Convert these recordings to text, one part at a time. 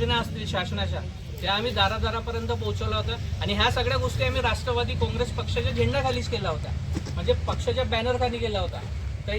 योजना असतील शासनाच्या त्या आम्ही दारादारापर्यंत पोहोचवल्या होत्या आणि ह्या सगळ्या गोष्टी आम्ही राष्ट्रवादी काँग्रेस पक्षाच्या झेंडाखालीच केला होता. म्हणजे पक्षाच्या बॅनरखाली केला होता. तर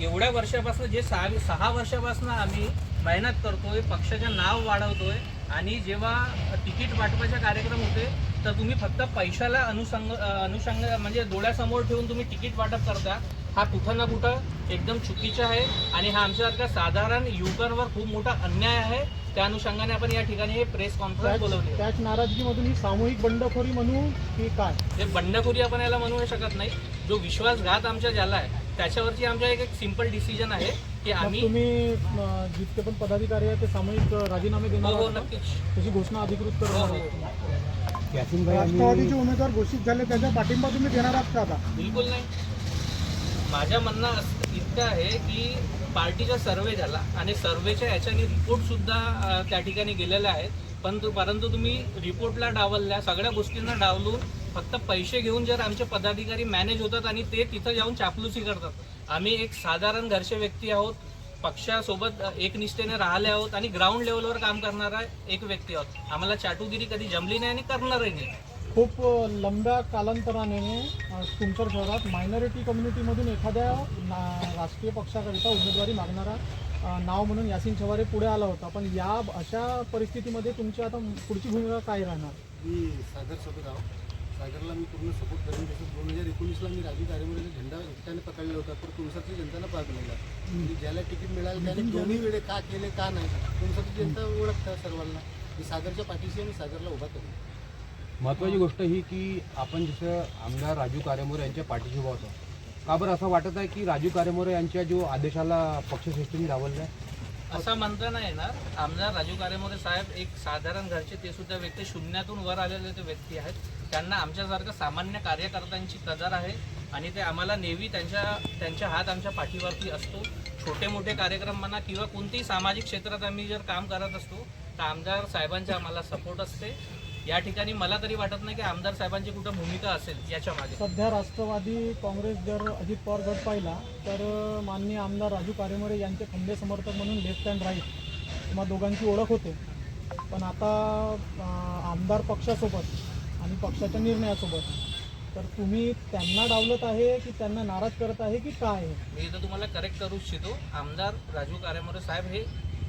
एवढ्या वर्षापासून जे सहा सहा वर्षापासून आम्ही मेहनत करतोय पक्षाचं नाव वाढवतोय आणि जेव्हा तिकीट वाटपाचे कार्यक्रम होते तर तुम्ही फक्त पैशाला अनुषंग अनुषंग म्हणजे डोळ्यासमोर ठेवून तुम्ही तिकीट वाटप करता. हा कुठं ना कुठं एकदम चुकीचा आहे. आणि हा आमच्यासारख्या साधारण युवकांवर खूप मोठा अन्याय आहे. त्या अनुषंगाने आपण या ठिकाणी हे प्रेस कॉन्फरन्स बोलवली आहे. त्याच नाराजगीमधून ही सामूहिक बंडखोरी म्हणू की काय हे बंडखोरी आपण याला म्हणू शकत नाही जो विश्वासघात आमच्या झाला आहे त्याच्यावरची आमच्या एक एक सिंपल डिसिजन आहे की आम्ही तुम्ही जितके पण पदाधिकारी आहेत ते सामूहिक राजीनामे हो देणार हो आहात का? नक्कीच त्याची घोषणा अधिकृत हो करणार हो आहात? राष्ट्रवादीचे उमेदवार घोषित झाले त्याचा पाठिंबा तुम्ही देणार आहात का आता बिलकुल नाही माझ्या म्हणणं इतकं आहे की पार्टीचा सर्वे झाला आणि सर्वेच्या याच्याने रिपोर्ट सुद्धा त्या ठिकाणी गेलेले आहेत. पण परंतु तुम्ही रिपोर्टला डावलल्या सगळ्या गोष्टींना डावलून फक्त पैसे घेऊन जर आमचे पदाधिकारी मॅनेज होतात आणि ते तिथं जाऊन चापलुसी करतात. आम्ही एक साधारण घरचे व्यक्ती आहोत पक्षासोबत एकनिष्ठेने राहिले आहोत आणि ग्राउंड लेवलवर काम करणारा एक व्यक्ती आहोत. आम्हाला चाटुगिरी कधी जमली नाही आणि करणारही नाही. खूप लंब्या कालांतराने तुमच्या शहरात मायनॉरिटी कम्युनिटीमधून एखाद्या ना- राष्ट्रीय पक्षाकरिता उमेदवारी मागणारा नाव म्हणून यासिन चव्हारे पुढे आला होता. पण या अशा परिस्थितीमध्ये तुमची आता पुढची भूमिका काय राहणार? मी सागर सोबतराव सागरला मी पूर्ण सपोर्ट करेन तसंच दोन हजार एकोणीसला मी राजू कार्यमोरेचा झेंडा एकट्याने पकडला होता. तर तुमसाठी जनतानं पाळलेला आणि ज्याला तिकीट मिळालं त्याने दोन्ही वेळे का केले का नाही तुमसाठी जनता ओळखता सर्वांना. मी सागरच्या पाठीशी आणि सागरला उभा करेन. महत्त्वाची गोष्ट ही की आपण जसं आमदार राजू कारेमोरे यांच्या पाठीशी उभा होतो. का बरं असं वाटत आहे की राजू कारेमोरे यांच्या जो आदेशाला पक्षश्रेष्ठीने डावललं आहे असं म्हणता नाही येणार. आमदार राजू कारेमोरे साहेब एक साधारण घरचे ते सुद्धा व्यक्ती शून्यातून वर आलेले ते व्यक्ती आहेत. त्यांना आमच्यासारखं सामान्य कार्यकर्त्यांची कदर आहे आणि ते आम्हाला नेहमी त्यांच्या त्यांच्या हात आमच्या पाठीवरती असतो. छोटे मोठे कार्यक्रम म्हणा किंवा कोणतेही सामाजिक क्षेत्रात आम्ही जर काम करत असतो तर आमदार साहेबांचा आम्हाला सपोर्ट असते. या ठिकाणी मला तरी वाटत नाही की आमदार साहेबांची कुठं भूमिका असेल याच्या मागे. सध्या राष्ट्रवादी काँग्रेस जर अजित पवार गट पाहिला तर माननीय आमदार राजू कारेमोरे यांचे खंडे समर्थक म्हणून लेफ्ट अँड राईट किंवा दोघांची ओळख होते. पण आता आमदार पक्षासोबत आणि पक्षाच्या निर्णयासोबत तर तुम्ही त्यांना डावलत आहे की त्यांना नाराज करत आहे की काय आहे? मी इथं तुम्हाला करेक्ट करू इच्छितो. आमदार राजू कारेमोरे साहेब हे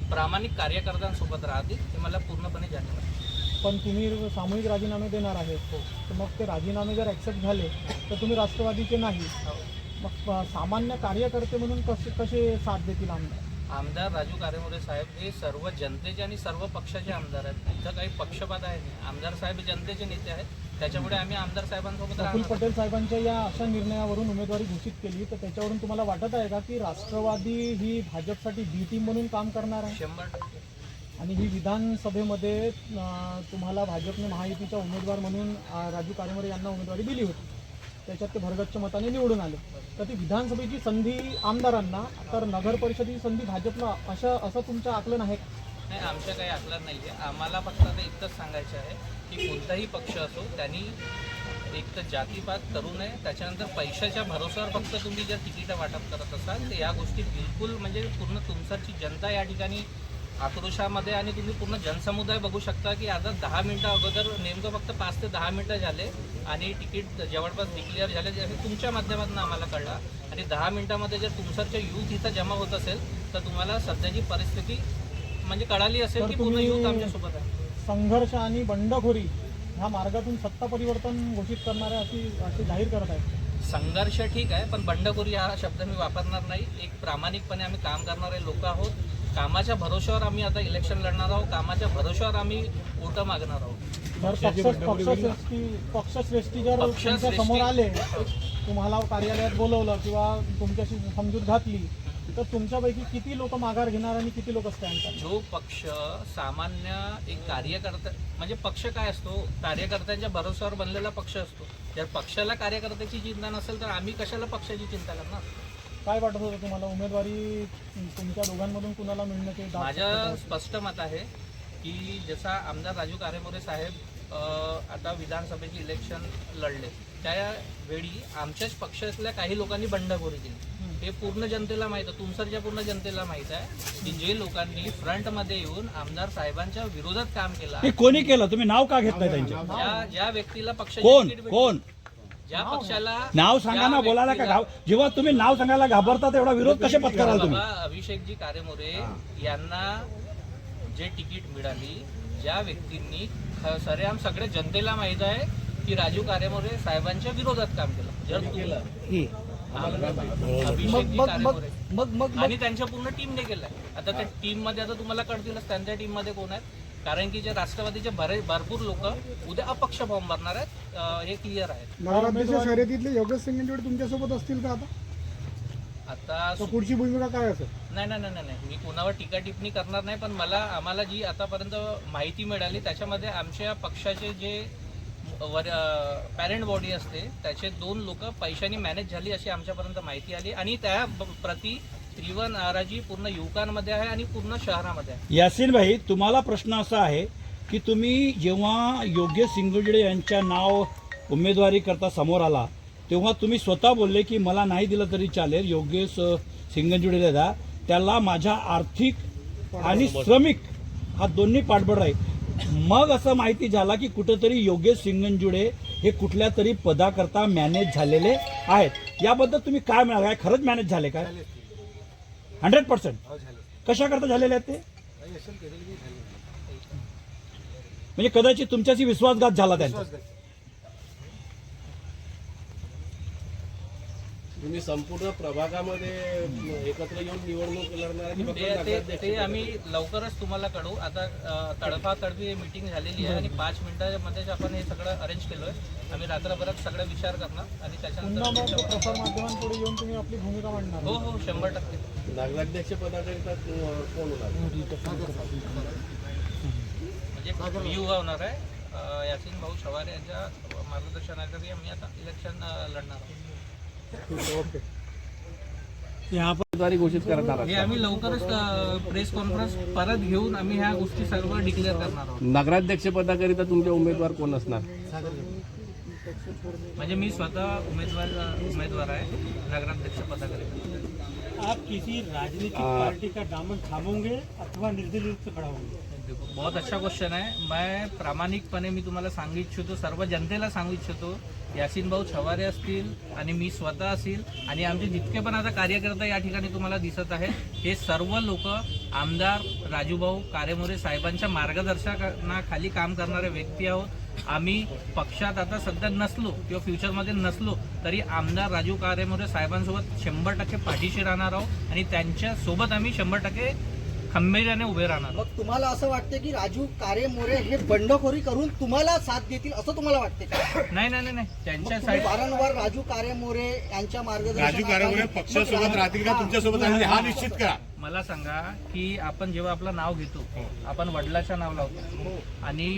प्रामाणिक कार्यकर्त्यांसोबत राहतील हे मला पूर्णपणे जाणीव आहे पण तुम्ही सामूहिक राजीनामे देणार आहेत. हो. तर मग ते राजीनामे जर ॲक्सेप्ट झाले तर तुम्ही राष्ट्रवादीचे नाही. हो. मग सामान्य कार्यकर्ते म्हणून कसे कसे साथ देतील आमदार? आमदार राजू कारेमोरे साहेब हे सर्व जनतेचे आणि सर्व पक्षाचे आमदार आहेत. इथं काही पक्षपात आहे नाही. आमदार साहेब हे जनतेचे नेते आहेत. त्याच्यामुळे आम्ही आमदार साहेबांसोबत राहणार पटेल साहेबांच्या या अशा निर्णयावरून उमेदवारी घोषित केली. तर त्याच्यावरून तुम्हाला वाटत आहे का की राष्ट्रवादी ही भाजपसाठी बी टीम म्हणून काम करणार आहे? शंभर टक्के. आणि ही विधानसभेमध्ये तुम्हाला भाजपने महायुतीचा उमेदवार म्हणून राजू कारेमरे यांना उमेदवारी दिली होती. त्याच्यात ते भरगच्च मताने निवडून आले. तर ती विधानसभेची संधी आमदारांना तर नगर परिषदेची संधी भाजपला अशा असं तुमचं आकलन आहे नाही आमच्या काही आकलन नाही आहे आम्हाला फक्त आता इतकंच सांगायचं आहे की कोणताही पक्ष असो त्यांनी एक तर जातीपात करू नये त्याच्यानंतर पैशाच्या भरोश्यावर फक्त तुम्ही जर तिकीटं वाटप करत असाल तर या गोष्टी बिलकुल म्हणजे पूर्ण तुमचाची जनता या ठिकाणी आक्रोशामध्ये आणि तुम्ही पूर्ण जनसमुदाय बघू शकता की आता दहा मिनटं अगोदर नेमकं फक्त पाच ते दहा मिनटं झाले आणि तिकीट जवळपास डिक्लेअर झाले. जे हे तुमच्या माध्यमातून आम्हाला कळला. आणि दहा मिनटामध्ये जर तुमचं युथ इथं जमा होत असेल तर तुम्हाला सध्याची परिस्थिती म्हणजे कळाली असेल की पूर्ण युथ आमच्यासोबत आहे. संघर्ष आणि बंडखोरी ह्या मार्गातून सत्ता परिवर्तन घोषित करणाऱ्या अशी असे जाहीर करत आहेत. संघर्ष ठीक आहे पण बंडखोरी हा शब्द मी वापरणार नाही. एक प्रामाणिकपणे आम्ही काम करणारे लोक आहोत. कामाच्या भरोश्यावर आम्ही आता इलेक्शन लढणार आहोत. कामाच्या भरोश्यावर आम्ही वोटं मागणार आहोत. जर पक्ष पक्षश्रेष्ठी समोर आले तुम्हाला कार्यालयात बोलवलं किंवा तुमच्याशी समजूत घातली तर तुमच्यापैकी किती लोक माघार घेणार आणि किती लोक स्टँड जो पक्ष सामान्य एक कार्यकर्ता म्हणजे पक्ष काय असतो? कार्यकर्त्यांच्या भरोश्यावर बनलेला पक्ष असतो. जर पक्षाला कार्यकर्त्याची चिंता नसेल तर आम्ही कशाला पक्षाची चिंता करणार? काय वाटत होतं तुम्हाला? उमेदवारी तुमच्या दोघांमधून कुणाला मिळण्याचे दाब माझं? स्पष्ट मत आहे की जसा आमदार राजू कारेमोरे साहेब अ, आता विधानसभेचे इलेक्शन लढले त्यावेळी आमच्याच पक्षातल्या काही लोकांनी बंडखोरी केली. हे पूर्ण जनतेला माहीत आहे तुमसरच्या पूर्ण जनतेला माहीत आहे. की जे लोकांनी फ्रंटमध्ये येऊन आमदार साहेबांच्या विरोधात काम केलं. हे कोणी केलं? तुम्ही नाव का घेताय त्यांचे? ज्या ज्या व्यक्तीला पक्ष कोण? कोण? ज्या पक्षाला नाव सांगा ना बोलायला का घाब जेव्हा तुम्ही नाव सांगायला घाबरता तेवढा विरोध कसे पत्कराल तुम्ही? बाबा अभिषेकजी कारेमोरे यांना जे तिकीट मिळाली ज्या व्यक्तींनी ख- सरेआम सगळ्या जनतेला माहीत आहे की राजू कारेमोरे साहेबांच्या विरोधात काम केलं. जर तुम्ही अभिषेकजी कारेमोरे. मग मग आणि त्यांच्या पूर्ण टीमने केलंय. आता त्या टीममध्ये आता तुम्हाला कळतीलच त्यांच्या टीममध्ये कोण आहेत. कारण की जे राष्ट्रवादीचे बरे भरपूर लोक उद्या अपक्ष फॉर्म भरणार आहेत. हे क्लिअर आहेत नगराध्यक्ष शर्यतीतले योगेश सिंगेंजोडे तुमच्यासोबत असतील का आता? आता तर पुढची भूमिका काय असेल? नाही नाही नाही नाही. मी कोणावर टीका टिप्पणी करणार नाही पण मला आम्हाला जी आतापर्यंत माहिती मिळाली त्याच्यामध्ये आमच्या पक्षाचे जे वर पॅरेंट बॉडी असते त्याचे दोन लोक पैशाने मॅनेज झाली अशी आमच्यापर्यंत माहिती आली. आणि त्या ब- प्रति त्रिवन नाराजी पूर्ण युवकांमध्ये आहे आणि पूर्ण शहरामध्ये आहे. यासीन भाई तुम्हाला प्रश्न असा आहे की तुम्ही जेव्हा योग्य सिंगुजडे यांच्या नाव उमेदवारी करता समोर आला तेव्हा तुम्ही स्वतः बोलले की मला नाही दिलं तरी चालेल योगेश सिंगंजुडेला द्या त्याला माझ्या आर्थिक आणि श्रमिक हा दोन्ही पाठबळ आहे. मग असं माहिती झाला की कुठंतरी योगेश सिंगंजुडे हे कुठल्या तरी पदाकरता मॅनेज झालेले आहेत. याबद्दल तुम्ही काय म्हणाल? काय खरंच मॅनेज झाले काय हंड्रेड पर्सेंट. कशाकरता झालेले आहेत ते? म्हणजे कदाचित तुमच्याशी विश्वासघात झाला त्यांचा. तुम्ही संपूर्ण प्रभागामध्ये एकत्र येऊन निवडणूक लढणार आहे ते ते नगराध्यक्ष? ते आम्ही लवकरच तुम्हाला कळू. आता तडफा तडफी मीटिंग झालेली आहे आणि पाच मिनिटामध्येच आपण हे सगळं अरेंज केलोय. आम्ही रात्रभरात सगळं विचार करणार आणि त्याच्यानंतर प्रसारमाध्यमांपुढे येऊन तुम्ही आपली भूमिका मांडणार. हो हो शंभर टक्के. नगराध्यक्ष पदाकरिता को- कोण होणार? म्हणजे मी उभा होणार आहे. यासिन भाऊ शवार यांच्या मार्गदर्शनाखाली आम्ही आता इलेक्शन लढणार आहोत. उमेदवारी घोषित करणार हे आम्ही लवकरच प्रेस कॉन्फरन्स परत घेऊन आम्ही ह्या गोष्टी सर्व डिक्लेअर करणार आहोत. नगराध्यक्ष पदाकरिता तुमचे उमेदवार कोण असणार? म्हणजे मी स्वतः उमेदवार उमेदवार आहे नगराध्यक्ष पदाकरिता. आप किसी राजनीतिक पार्टी का दामन थामोगे अथवा निर्दलीय खड़ा होंगे? देखो बहुत अच्छा क्वेश्चन आहे मैं प्रामाणिकपणे मी तुम्हाला सांगू इच्छितो सर्व जनतेला सांगू इच्छितो यासिन भाऊ छवारे असतील आणि मी स्वतः असेल आणि आमचे जितके पण आता कार्यकर्ता या ठिकाणी तुम्हाला दिसत आहेत हे सर्व लोक आमदार राजूभाऊ कारेमोरे साहेबांच्या मार्गदर्शनाखाली काम करणारे व्यक्ती आहोत. आम्ही पक्षात आता सध्या नसलो किंवा फ्युचरमध्ये नसलो तरी आमदार राजू कारेमोरे साहेबांसोबत शंभर टक्के पाठीशी राहणार आहोत आणि त्यांच्यासोबत आम्ही शंभर टक्के खंबीर्याने उभे राहणार. मग तुम्हाला असं वाटतं की राजू कारे मोरे हे बंडखोरी करून तुम्हाला साथ देतील असं तुम्हाला वाटते का? नाही नाही नाही, नाही. त्यांच्या तुम्ही साईड वारंवार राजू कारे मोरे यांच्या मार्गदर्शनाखाली- राजू कारेमुळे पक्षासोबत राहतील का? तुमच्यासोबत राहतील हा निश्चित करा. मला सांगा की आपण जेव्हा आपलं नाव घेतो आपण वडिलाचं नाव लावतो. आणि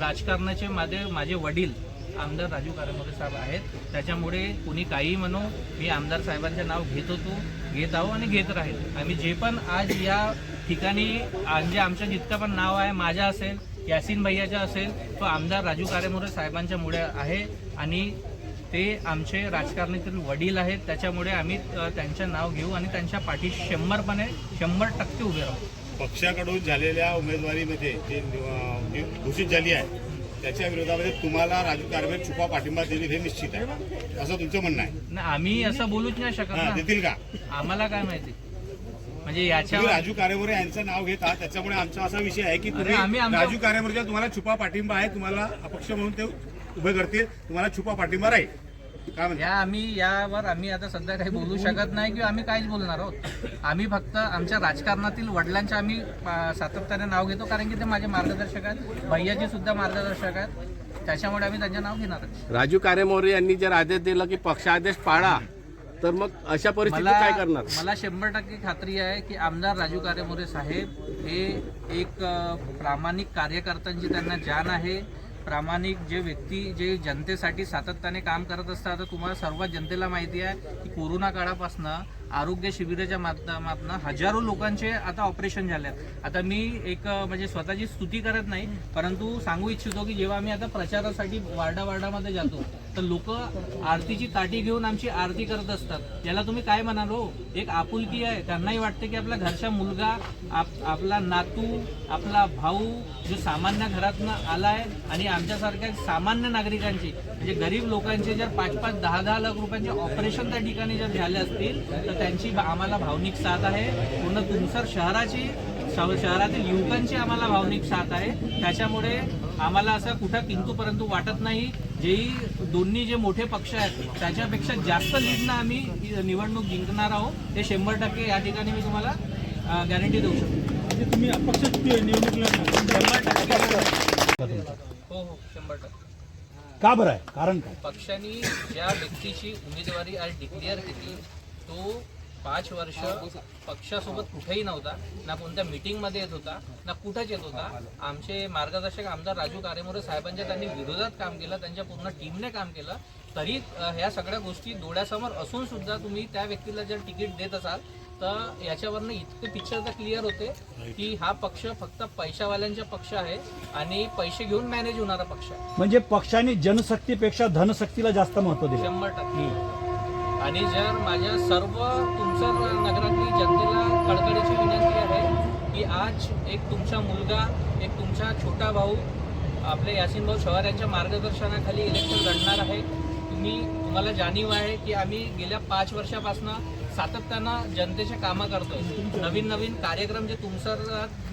राजकारणाचे माझे माझे वडील आमदार राजू कारेमोरे साहेब आहेत. त्याच्यामुळे कुणी काही म्हणो मी आमदार साहेबांचे नाव घेत होतो घेत आहो आणि घेत राहील. आम्ही जे पण आज या ठिकाणी म्हणजे आमचं जितकं पण नाव आहे माझ्या असेल यासिन भैयाचा असेल तो आमदार राजू कारेमोरे साहेबांच्या मुळे आहे. आणि ते आमचे राजकारणातील वडील आहेत. त्याच्यामुळे आम्ही त्यांचं नाव घेऊ आणि त्यांच्या पाठीशी शंभरपणे शंभर टक्के उभे राहू. पक्षाकडून झालेल्या उमेदवारीमध्ये जी घोषित झाली आहे त्याच्या विरोधामध्ये तुम्हाला राजू कारभार छुपा पाठिंबा देईल हे निश्चित आहे. असं तुमचं म्हणणं आहे. नाही आम्ही असं बोलूच नाही शकत हा, ना. देतील का? आम्हाला काय माहिती? म्हणजे तुम्ही याच्या राजू कारेमोरे यांचं नाव घेता त्याच्यामुळे आमचा असा विषय आहे की आम्ही तुम्ही आमचा- राजू कारेमोरेच्या तुम्हाला छुपा पाठिंबा आहे तुम्हाला अपक्ष म्हणून ते उभे करतील तुम्हाला छुपा पाठिंबा राहील. या आम्ही यावर आम्ही आता सध्या काही बोलू शकत नाही किंवा आम्ही काहीच बोलणार आहोत. आम्ही फक्त आमच्या राजकारणातील वडिलांचे आम्ही सातत्याने नाव घेतो कारण की ते माझे मार्गदर्शक आहेत. भैयाजी सुद्धा मार्गदर्शक आहेत. त्याच्यामुळे आम्ही त्यांचे नाव घेणार आहोत. राजू कारेमोरे यांनी जर आदेश दिला की पक्षादेश पाळा तर मग अशा परिस्थितीत काय करणार? मला शंभर टक्के खात्री आहे की आमदार राजू कारेमोरे साहेब हे एक प्रामाणिक कार्यकर्त्यांची त्यांना जाण आहे. प्रामाणिक जे व्यक्ती जे जनतेसाठी सातत्याने काम करत असतात आता तुम्हाला सर्व जनतेला माहिती आहे की कोरोना काळापासनं आरोग्य शिबिराच्या माध्यमातून हजारो लोकांचे आता ऑपरेशन झाले आहेत आता मी एक म्हणजे स्वतःची स्तुती करत नाही परंतु सांगू इच्छितो की जेव्हा आम्ही आता प्रचारासाठी वार्डा वार्डामध्ये जातो तर लोक आरतीची ताटी घेऊन आमची आरती करत असतात. याला तुम्ही काय म्हणाल हो? एक आपुलकी आहे. त्यांनाही वाटते की आपला घरचा मुलगा आप आपला नातू आपला भाऊ जो सामान्य घरातनं आहे आणि आमच्यासारख्या सामान्य नागरिकांची म्हणजे गरीब लोकांचे जर पाच पाच दहा दहा लाख रुपयांचे ऑपरेशन त्या ठिकाणी जर झाले असतील तर त्यांची आम्हाला भावनिक साथ आहे. पूर्ण तुमसर शहराची शह- शहरातील युवकांची आम्हाला भावनिक साथ आहे. त्याच्यामुळे आम्हाला असं कुठं किंतु परंतु वाटत नाही. जेही दोन्ही जे मोठे पक्ष आहेत त्याच्यापेक्षा जास्त लीडनं आम्ही निवडणूक जिंकणार आहोत. ते शंभर टक्के या ठिकाणी मी तुम्हाला गॅरंटी देऊ शकतो. म्हणजे तुम्ही अपक्ष निवडणूक लढणार. शंभर टक्के. हो हो शंभर टक्के. का बरं आहे? कारण काय? पक्षाने ज्या व्यक्तीची उमेदवारी आज डिक्लेअर केली तो पाच वर्ष पक्षासोबत कुठेही नव्हता ना कोणत्या मीटिंगमध्ये येत होता ना कुठंच येत होता. आमचे मार्गदर्शक आमदार राजू कारेमोरे साहेबांच्या त्यांनी विरोधात काम केलं त्यांच्या पूर्ण टीमने काम केलं. तरी ह्या सगळ्या गोष्टी डोळ्यासमोर असून सुद्धा तुम्ही त्या व्यक्तीला जर तिकीट देत असाल तर याच्यावरनं इतके पिक्चर तर क्लिअर होते की हा पक्ष फक्त पैशावाल्यांचा पक्ष आहे आणि पैसे घेऊन मॅनेज होणारा पक्ष आहे. म्हणजे पक्षाने जनशक्तीपेक्षा धनशक्तीला जास्त महत्त्व दिलं. शंभर टक्के. आणि जर माझ्या सर्व तुमच्या नगरातली जनतेला कडकडीची विनंती आहे की आज एक तुमचा मुलगा एक तुमचा छोटा भाऊ आपले यासिन भाऊ शहर यांच्या मार्गदर्शनाखाली इलेक्शन लढणार आहे. तुम्ही तुम्हाला जाणीव आहे की आम्ही गेल्या पाच वर्षापासून सातत्यानं जनतेचे कामं करतोय. नवीन नवीन कार्यक्रम जे तुमसर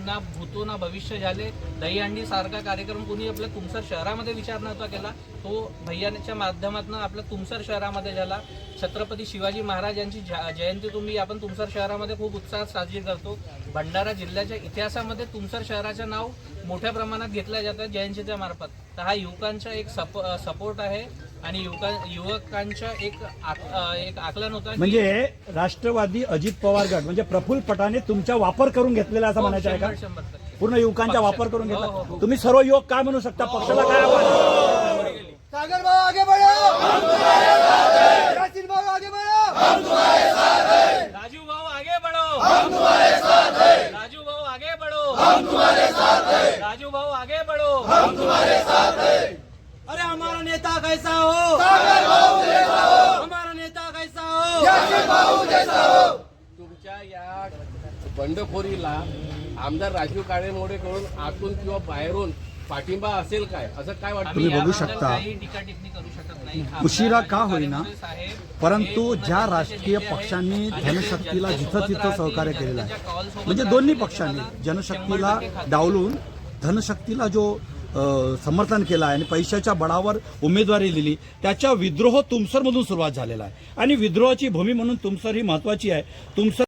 ना भूतो ना भविष्य झाले दहीहंडी सारखा कार्यक्रम कोणी आपल्या तुमसर शहरामध्ये विचार नव्हता केला तो भैयाच्या माध्यमातून आपल्या तुमसर शहरामध्ये झाला. छत्रपती शिवाजी महाराज यांची जयंती तुम्ही आपण तुमसर शहरामध्ये खूप उत्साहात साजरी करतो. भंडारा जिल्ह्याच्या इतिहासामध्ये तुमसर शहराचं नाव मोठ्या प्रमाणात घेतलं जातं जयंतीच्या मार्फत. तर हा युवकांचा एक सप सपोर्ट आहे. आणि युवका युवकांच्या एक आक- एक आकलन होतं की- म्हणजे राष्ट्रवादी अजित पवार गट म्हणजे प्रफुल्ल पटाने तुमचा वापर करून घेतलेला असं हो, म्हणायचं आहे का? शंभर शंभर टक्के. पूर्ण युवकांचा वापर करून हो, हो, घेतला. हो. तुम्ही सर्व युवक काय म्हणू शकता? पक्षाला काय आव्हान सागर भाऊ आगे बढ़ो यासीन भाऊ आगे बढ़ो राजू भाऊ आगे बढ़ो हम तुम्हारे साथ हैं राजू भाऊ आगे बढ़ो हम तुम्हारे साथ हैं राजू भाऊ आगे बढ़ो अरे हमारा नेता कैसा हो सागर भाऊ जैसा हो हमारा नेता कैसा हो तुमच्या या बंडखोरीला आमदार राजू काळेमोडेकडून आतून किंवा बाहेरून पाठिंबा असेल काय? असं काय वाटतं? आम्ही तुम्ही बघू शकता. काही टीका टिप्पणी करू शकत नाही. उशिरा का होईना, परंतु ज्या राजकीय पक्षांनी जनशक्तीला जिथं तिथं सहकार्य केलेलं आहे. म्हणजे दोन्ही पक्षांनी जनशक्तीला डावलून धनशक्तीला जो समर्थन केलं आहे आणि पैशाच्या बळावर उमेदवारी दिली त्याच्या विद्रोह तुमसरमधून सुरुवात झालेला आहे. आणि विद्रोहाची भूमी म्हणून तुमसर ही महत्वाची आहे. तुमसर